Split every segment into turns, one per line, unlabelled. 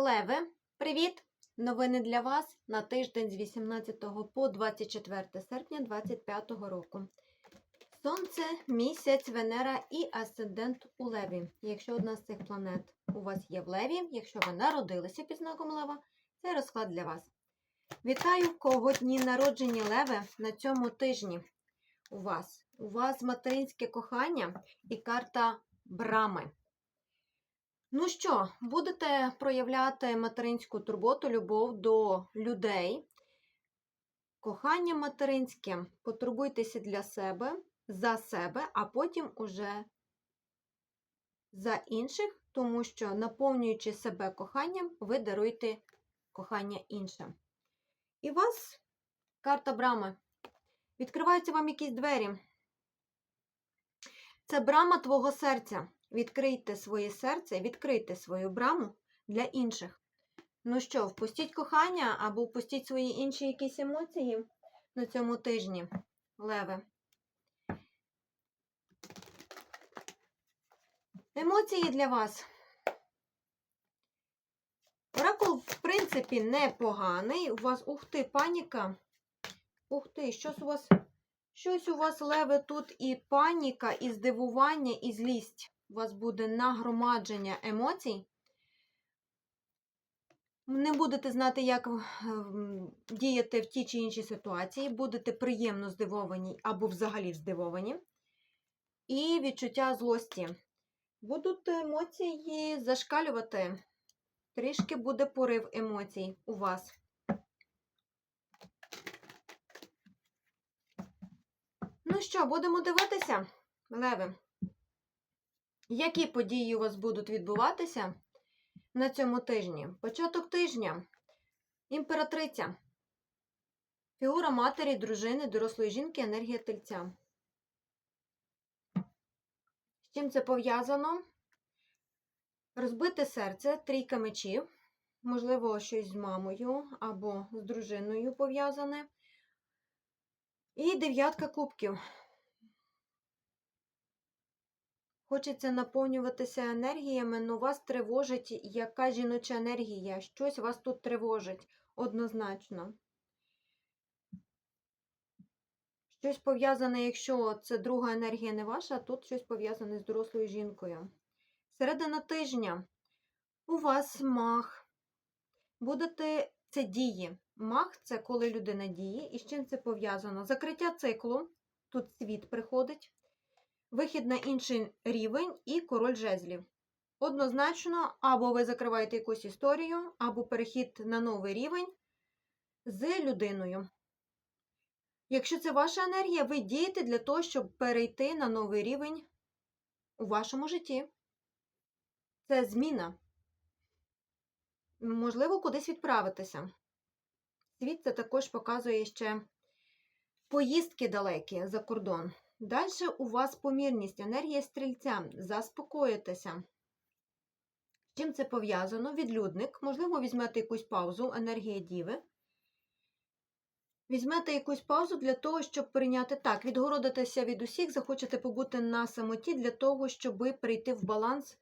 Леве, привіт! Новини для вас на тиждень з 18 по 24 серпня 2025 року. Сонце, місяць, Венера і асцендент у Леві. Якщо одна з цих планет у вас є в Леві, якщо ви народилися під знаком Лева, це розклад для вас. Вітаю, кого дні народження Леве на цьому тижні. У вас. У вас материнське кохання і карта Брами. Ну що, будете проявляти материнську турботу, любов до людей, кохання материнське, потурбуйтеся для себе, за себе, а потім уже за інших, тому що, наповнюючи себе коханням, ви даруєте кохання іншим. І вас карта брами. Відкриваються вам якісь двері. Це брама твого серця. Відкрийте своє серце, відкрийте свою браму для інших. Ну що, впустіть кохання або впустіть свої інші якісь емоції на цьому тижні, Леве. Емоції для вас. Оракул, в принципі, непоганий. У вас, ух ти, паніка. Ух ти, щось у вас, щось у вас, Леве, тут і паніка, і здивування, і злість у вас буде нагромадження емоцій. Не будете знати, як діяти в тій чи іншій ситуації, будете приємно здивовані або взагалі здивовані. І відчуття злості. Будуть емоції зашкалювати. Трішки буде порив емоцій у вас. Ну що, будемо дивитися, Леви? Які події у вас будуть відбуватися на цьому тижні? Початок тижня. Імператриця. Фігура матері, дружини, дорослої жінки, енергія тельця. З чим це пов'язано? Розбите серце, трійка мечів. Можливо, щось з мамою або з дружиною пов'язане. І дев'ятка кубків. Хочеться наповнюватися енергіями, але вас тривожить яка жіноча енергія. Щось вас тут тривожить однозначно. Щось пов'язане, якщо це друга енергія не ваша, тут щось пов'язане з дорослою жінкою. Середина тижня у вас мах. Будете це дії. Мах це коли людина діє. І з чим це пов'язано? Закриття циклу. Тут світ приходить вихід на інший рівень і король жезлів. Однозначно, або ви закриваєте якусь історію, або перехід на новий рівень з людиною. Якщо це ваша енергія, ви дієте для того, щоб перейти на новий рівень у вашому житті. Це зміна. Можливо, кудись відправитися. Світ це також показує ще поїздки далекі за кордон. Далі у вас помірність, енергія стрільця. Заспокоїтеся. З чим це пов'язано? Відлюдник. Можливо, візьмете якусь паузу, енергія діви. Візьмете якусь паузу для того, щоб прийняти так, відгородитеся від усіх, захочете побути на самоті для того, щоб прийти в баланс,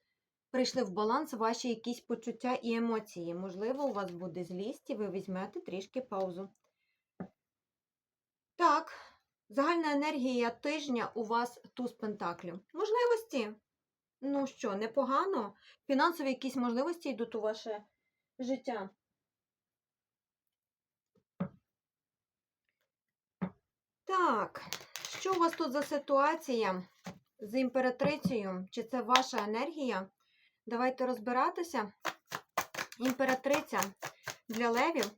прийшли в баланс ваші якісь почуття і емоції. Можливо, у вас буде злість, і ви візьмете трішки паузу. Загальна енергія тижня у вас туз пентаклів. Можливості. Ну що, непогано. Фінансові якісь можливості йдуть у ваше життя. Так, що у вас тут за ситуація з імператрицею? Чи це ваша енергія? Давайте розбиратися. Імператриця для левів.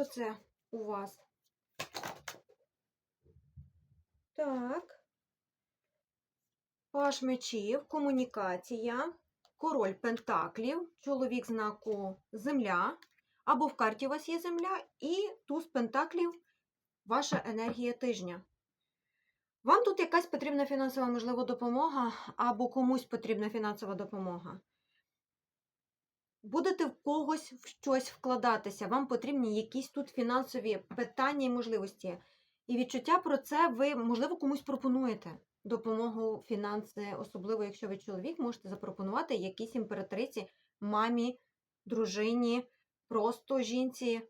Що це у вас? Так. Паш мечів, комунікація, король пентаклів, чоловік знаку Земля. Або в карті у вас є земля, і туз пентаклів ваша енергія тижня. Вам тут якась потрібна фінансова, можливо, допомога, або комусь потрібна фінансова допомога. Будете в когось в щось вкладатися, вам потрібні якісь тут фінансові питання і можливості. І відчуття про це ви, можливо, комусь пропонуєте. допомогу фінанси, особливо якщо ви чоловік, можете запропонувати якійсь імператриці, мамі, дружині, просто жінці.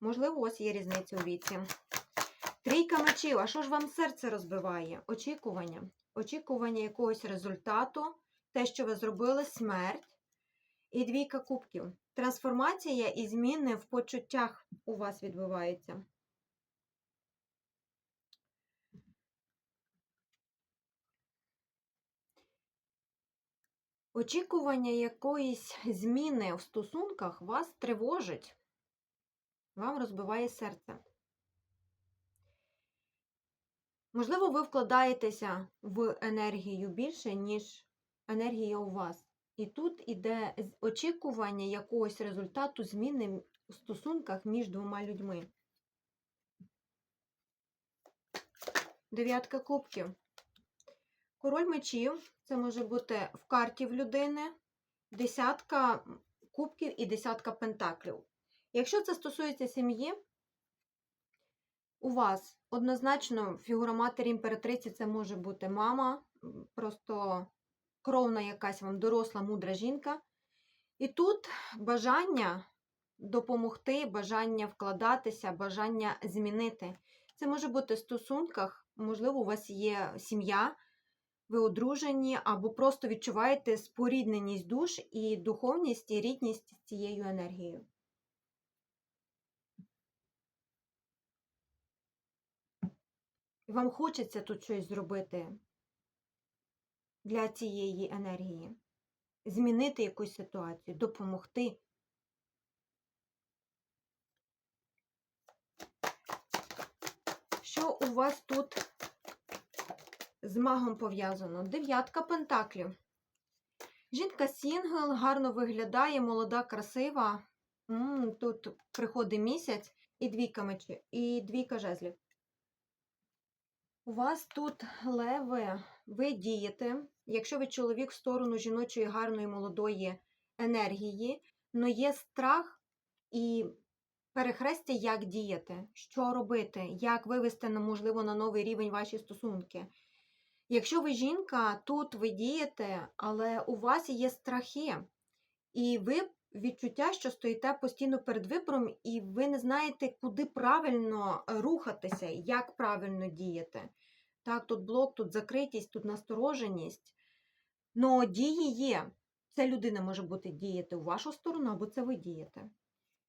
Можливо, ось є різниця у віці. Трійка мечів. А що ж вам серце розбиває? Очікування. Очікування якогось результату, те, що ви зробили, смерть. І двійка кубків. Трансформація і зміни в почуттях у вас відбуваються. Очікування якоїсь зміни в стосунках вас тривожить, вам розбиває серце. Можливо, ви вкладаєтеся в енергію більше, ніж енергія у вас. І тут іде очікування якогось результату зміни в стосунках між двома людьми. Дев'ятка кубків. Король мечів це може бути в карті в людини, десятка кубків і десятка пентаклів. Якщо це стосується сім'ї, у вас однозначно фігура матері імператриці це може бути мама, просто кровна якась вам доросла, мудра жінка. І тут бажання допомогти, бажання вкладатися, бажання змінити. Це може бути в стосунках, можливо, у вас є сім'я, ви одружені, або просто відчуваєте спорідненість душ і духовність, і рідність цією енергією. Вам хочеться тут щось зробити для цієї енергії, змінити якусь ситуацію, допомогти. Що у вас тут з магом пов'язано? Дев'ятка пентаклів. Жінка Сінгл гарно виглядає, молода, красива. М, Тут приходить місяць і двійка мечі, і двійка жезлів. У вас тут леви, ви дієте. Якщо ви чоловік в сторону жіночої гарної молодої енергії, но є страх і перехрестя, як діяти, що робити, як вивести, можливо, на новий рівень ваші стосунки. Якщо ви жінка, тут ви дієте, але у вас є страхи, і ви відчуття, що стоїте постійно перед вибором, і ви не знаєте, куди правильно рухатися, як правильно діяти. Так, тут блок, тут закритість, тут настороженість. Но дії є. Ця людина може бути діяти у вашу сторону, або це ви дієте.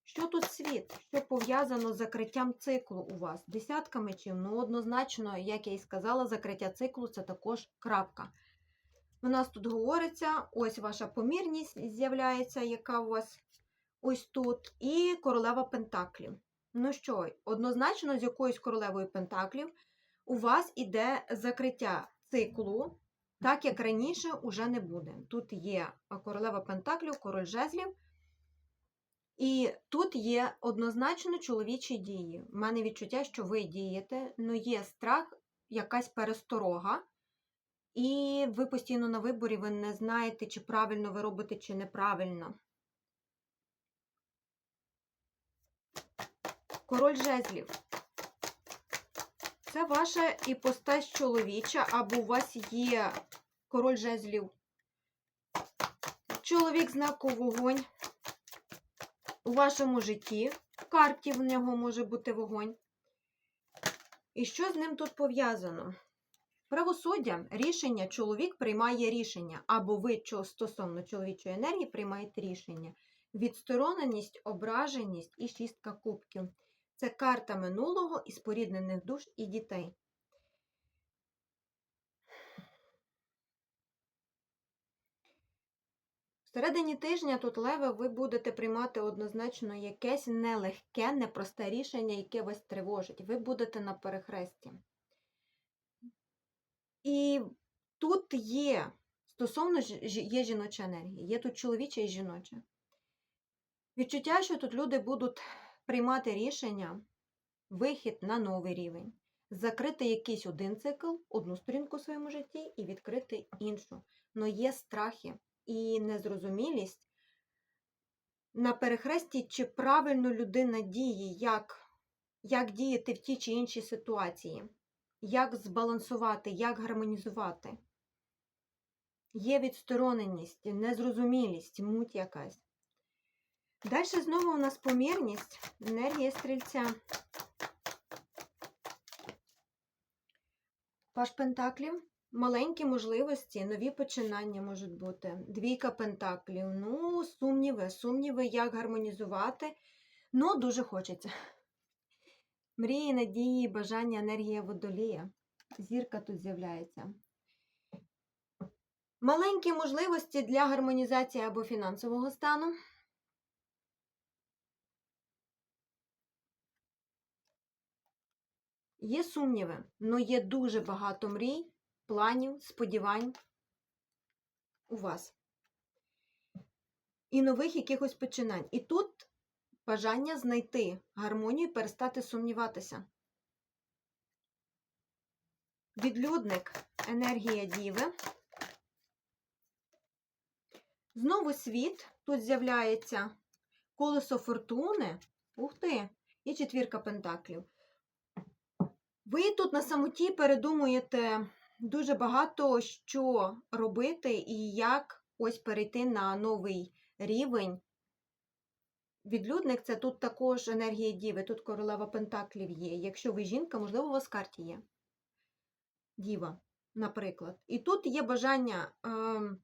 Що тут світ? Що пов'язано з закриттям циклу у вас? Десятка мечів, ну однозначно, як я і сказала, закриття циклу це також крапка. У нас тут говориться, ось ваша помірність з'являється, яка у вас ось тут, і королева Пентаклів. Ну що, однозначно, з якоюсь королевою Пентаклів у вас іде закриття циклу, так як раніше уже не буде. Тут є королева Пентаклів, король жезлів. І тут є однозначно чоловічі дії. У мене відчуття, що ви дієте, але є страх, якась пересторога, і ви постійно на виборі, ви не знаєте, чи правильно ви робите, чи неправильно. Король жезлів. Це ваша іпостась чоловіча, або у вас є король жезлів. Чоловік знаку вогонь у вашому житті. В карті в нього може бути вогонь. І що з ним тут пов'язано? Правосуддя, рішення, чоловік приймає рішення, або ви стосовно чоловічої енергії приймаєте рішення. Відстороненість, ображеність і шістка кубків. Це карта минулого і споріднених душ і дітей. Всередині тижня тут леви ви будете приймати однозначно якесь нелегке, непросте рішення, яке вас тривожить. Ви будете на перехресті. І тут є, стосовно є жіноча енергія, є тут чоловіча і жіноча. Відчуття, що тут люди будуть приймати рішення, вихід на новий рівень, закрити якийсь один цикл, одну сторінку в своєму житті і відкрити іншу. Но є страхи і незрозумілість на перехресті, чи правильно людина діє, як, як діяти в тій чи іншій ситуації. Як збалансувати, як гармонізувати. Є відстороненість, незрозумілість, муть якась. Далі знову у нас помірність, енергія стрільця. Паш Пентаклів, маленькі можливості, нові починання можуть бути. Двійка Пентаклів. Ну, сумніви, сумніви, як гармонізувати. Ну, дуже хочеться. Мрії, надії, бажання, енергія водолія. Зірка тут з'являється. Маленькі можливості для гармонізації або фінансового стану. Є сумніви, але є дуже багато мрій, планів, сподівань у вас. І нових якихось починань. І тут бажання знайти гармонію, і перестати сумніватися. Відлюдник, енергія діви. Знову світ. Тут з'являється колесо фортуни. Ух ти! І четвірка пентаклів. Ви тут на самоті передумуєте дуже багато що робити і як ось перейти на новий рівень. Відлюдник це тут також енергія діви, тут королева пентаклів є. Якщо ви жінка, можливо, у вас карті є. Діва, наприклад. І тут є бажання е,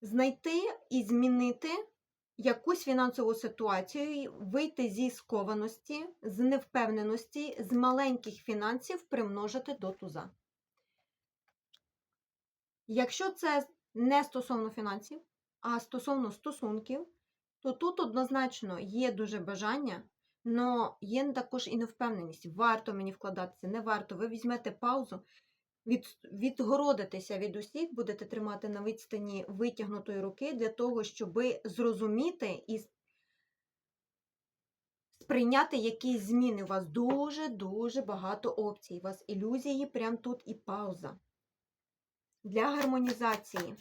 знайти і змінити якусь фінансову ситуацію, вийти зі скованості, з невпевненості, з маленьких фінансів примножити до туза. Якщо це не стосовно фінансів, а стосовно стосунків, то тут однозначно є дуже бажання, але є також і невпевненість. Варто мені вкладатися, не варто. Ви візьмете паузу, від, відгородитеся від усіх, будете тримати на відстані витягнутої руки для того, щоб зрозуміти і сприйняти якісь зміни. У вас дуже-дуже багато опцій. У вас ілюзії прямо тут і пауза. Для гармонізації.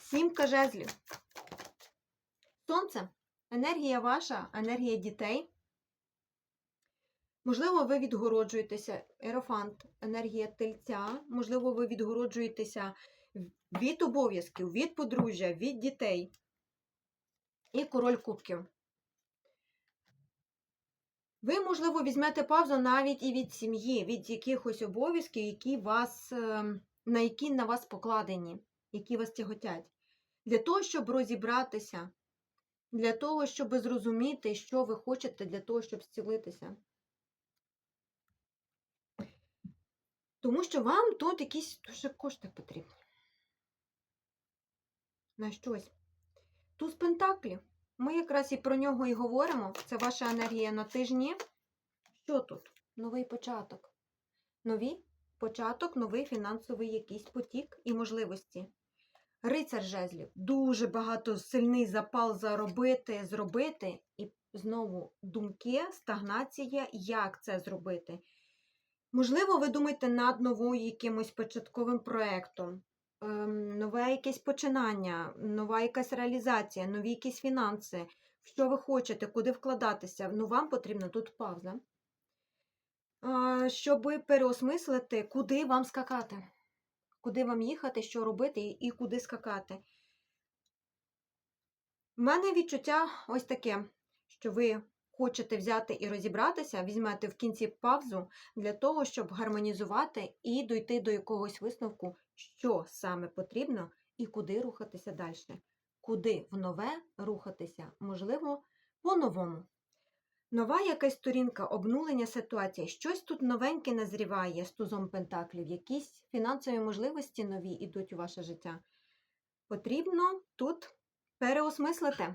Сімка жезлів. Сонце. Енергія ваша, енергія дітей. Можливо, ви відгороджуєтеся, ерофант, енергія тельця, можливо, ви відгороджуєтеся від обов'язків, від подружжя, від дітей. І король кубків. Ви, можливо, візьмете паузу навіть і від сім'ї, від якихось обов'язків, які вас, ем, на які на вас покладені, які вас тяготять. Для того, щоб розібратися, для того, щоб зрозуміти, що ви хочете, для того, щоб зцілитися. Тому що вам тут якісь дуже кошти потрібні. На щось. Туз Пентаклів. Ми якраз і про нього і говоримо. Це ваша енергія на тижні. Що тут? Новий початок. Новий початок, новий фінансовий якийсь потік і можливості. Рицар жезлів. Дуже багато сильний запал заробити, зробити. І знову думки, стагнація, як це зробити. Можливо, ви думаєте над новою якимось початковим проєктом, ем, нове якесь починання, нова якась реалізація, нові якісь фінанси. Що ви хочете, куди вкладатися? Ну, вам потрібна тут пауза. Щоб переосмислити, куди вам скакати, куди вам їхати, що робити і куди скакати. У мене відчуття ось таке, що ви хочете взяти і розібратися, візьмете в кінці паузу для того, щоб гармонізувати і дойти до якогось висновку, що саме потрібно і куди рухатися далі. Куди в нове рухатися, можливо, по-новому. Нова якась сторінка, обнулення ситуації, щось тут новеньке назріває з тузом пентаклів, якісь фінансові можливості нові йдуть у ваше життя. Потрібно тут переосмислити.